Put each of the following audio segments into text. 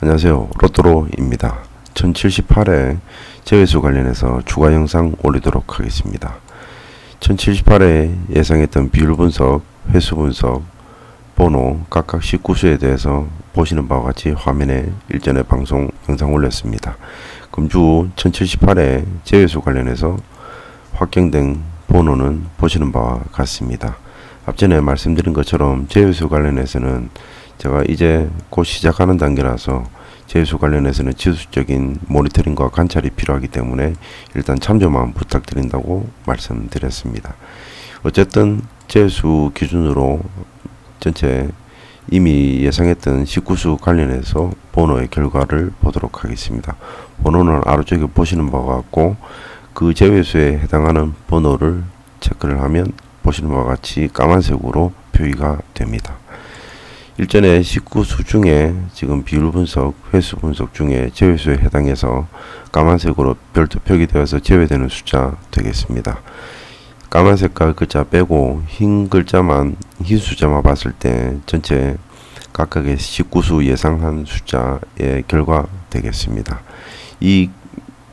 안녕하세요. 로또로입니다. 1078회 제외수 관련해서 추가 영상 올리도록 하겠습니다. 1078회 예상했던 비율 분석, 횟수 분석, 번호, 각각 19수에 대해서 보시는 바와 같이 화면에 일전에 방송 영상 올렸습니다. 금주 1078회 제외수 관련해서 확정된 번호는 보시는 바와 같습니다. 앞전에 말씀드린 것처럼 제외수 관련해서는 제가 이제 곧 시작하는 단계라서 제수 관련해서는 지수적인 모니터링과 관찰이 필요하기 때문에 일단 참조만 부탁드린다고 말씀드렸습니다. 어쨌든 제수 기준으로 전체 이미 예상했던 19수 관련해서 번호의 결과를 보도록 하겠습니다. 번호는 아래쪽에 보시는 바와 같고 그 제외수에 해당하는 번호를 체크를 하면 보시는 바와 같이 까만색으로 표기가 됩니다. 일전에 19수 중에 지금 비율 분석, 횟수 분석 중에 제외수에 해당해서 까만색으로 별도 표기되어서 제외되는 숫자 되겠습니다. 까만 색깔 글자 빼고 흰 글자만 흰 숫자만 봤을 때 전체 각각의 19수 예상한 숫자의 결과 되겠습니다. 이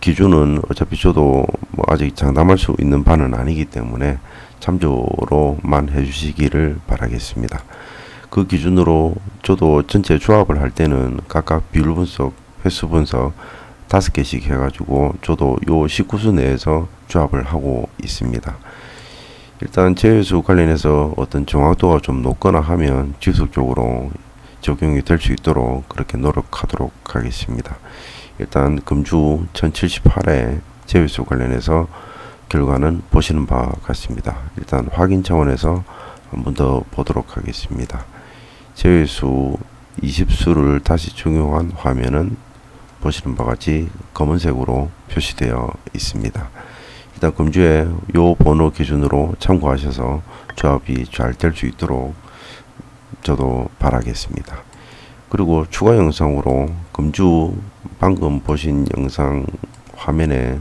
기준은 어차피 저도 뭐 아직 장담할 수 있는 바는 아니기 때문에 참조로만 해주시기를 바라겠습니다. 그 기준으로 저도 전체 조합을 할 때는 각각 비율 분석, 횟수 분석 다섯 개씩 해가지고 저도 요 19수 내에서 조합을 하고 있습니다. 일단 제외수 관련해서 어떤 정확도가 좀 높거나 하면 지속적으로 적용이 될 수 있도록 그렇게 노력하도록 하겠습니다. 일단 금주 1078회 제외수 관련해서 결과는 보시는 바와 같습니다. 일단 확인 차원에서 한 번 더 보도록 하겠습니다. 제외수 20수를 다시 적용한 화면은 보시는 바와 같이 검은색으로 표시되어 있습니다. 일단 금주에 요 번호 기준으로 참고하셔서 조합이 잘 될 수 있도록 저도 바라겠습니다. 그리고 추가 영상으로 금주 방금 보신 영상 화면에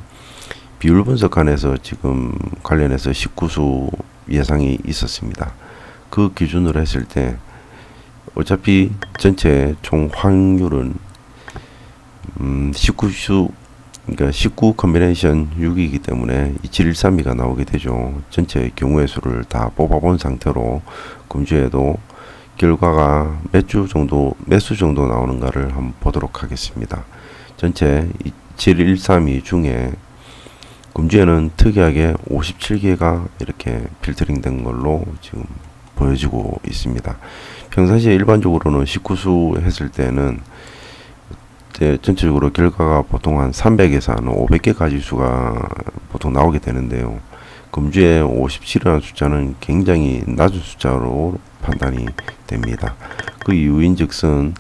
비율 분석안에서 지금 관련해서 19수 예상이 있었습니다. 그 기준으로 했을 때 어차피 전체 총 확률은 음 19수 그러니까 19 컨비네이션 6이기 때문에 2713이가 나오게 되죠. 전체 경우의 수를 다 뽑아본 상태로 금주에도 결과가 몇 주 정도, 몇 수 정도 나오는가를 한번 보도록 하겠습니다. 전체 2713이 중에 금주에는 특이하게 57개가 이렇게 필터링 된 걸로 지금 보여지고 있습니다. 평상시에 일반적으로는 19수 했을 때는 네, 전체적으로 결과가 보통 한 300에서 한 500개까지 수가 보통 나오게 되는데요. 금주에 57이라는 숫자는 굉장히 낮은 숫자로 판단이 됩니다. 그 이유인 즉슨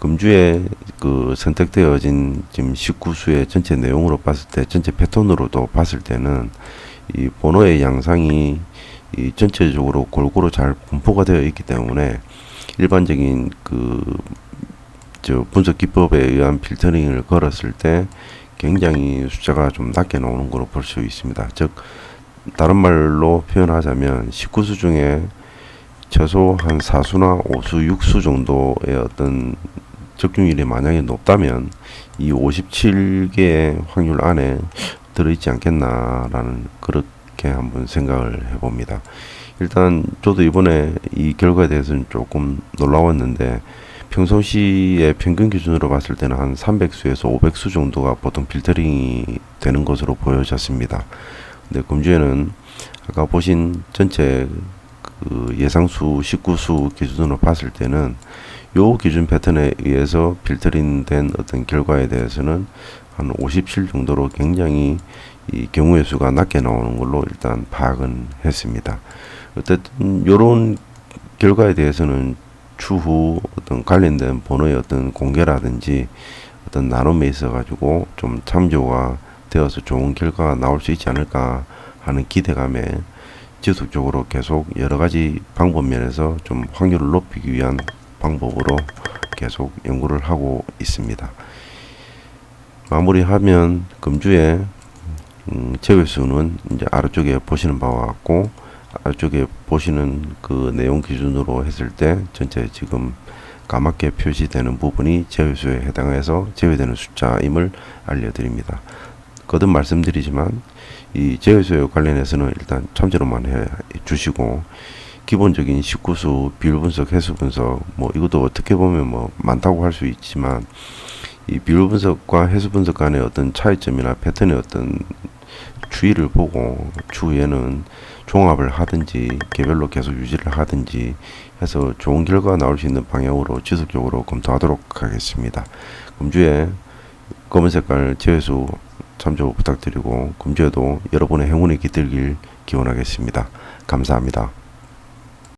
금주에 그 선택되어진 지금 19수의 전체 내용으로 봤을 때 전체 패턴으로도 봤을 때는 이 번호의 양상이 이 전체적으로 골고루 잘 분포가 되어 있기 때문에 일반적인 그 저 분석 기법에 의한 필터링을 걸었을 때 굉장히 숫자가 좀 낮게 나오는 걸로 볼 수 있습니다. 즉 다른 말로 표현하자면 19수 중에 최소 한 4수나 5수, 6수 정도의 어떤 적중률이 만약에 높다면 이 57개의 확률 안에 들어있지 않겠나라는 그 렇게 한번 생각을 해봅니다. 일단 저도 이번에 이 결과에 대해서는 조금 놀라웠는데 평소시의 평균 기준으로 봤을 때는 한 300수에서 500수 정도가 보통 필터링이 되는 것으로 보여졌습니다. 근데 금주에는 아까 보신 전체 그 예상수 19수 기준으로 봤을 때는 요 기준 패턴에 의해서 필터링 된 어떤 결과에 대해서는 한 57 정도로 굉장히 이 경우의 수가 낮게 나오는 걸로 일단 파악은 했습니다. 어쨌든 요런 결과에 대해서는 추후 어떤 관련된 번호의 어떤 공개라든지 어떤 나눔에 있어 가지고 좀 참조가 되어서 좋은 결과가 나올 수 있지 않을까 하는 기대감에 지속적으로 계속 여러 가지 방법 면에서 좀 확률을 높이기 위한 방법으로 계속 연구를 하고 있습니다. 마무리하면 금주에 음, 제외수는 이제 아래쪽에 보시는 바와 같고 아래쪽에 보시는 그 내용 기준으로 했을 때 전체 지금 까맣게 표시되는 부분이 제외수에 해당해서 제외되는 숫자임을 알려드립니다. 거듭 말씀드리지만 이 제외수에 관련해서는 일단 참조로만 해 주시고 기본적인 식구수, 비율 분석, 횟수 분석 뭐 이것도 어떻게 보면 뭐 많다고 할 수 있지만 이 비율 분석과 횟수 분석 간의 어떤 차이점이나 패턴의 어떤 추이를 보고 추후에는 종합을 하든지 개별로 계속 유지를 하든지 해서 좋은 결과가 나올 수 있는 방향으로 지속적으로 검토하도록 하겠습니다. 금주에 검은 색깔 제외수 참조 부탁드리고 금주에도 여러분의 행운이 깃들길 기원하겠습니다. 감사합니다.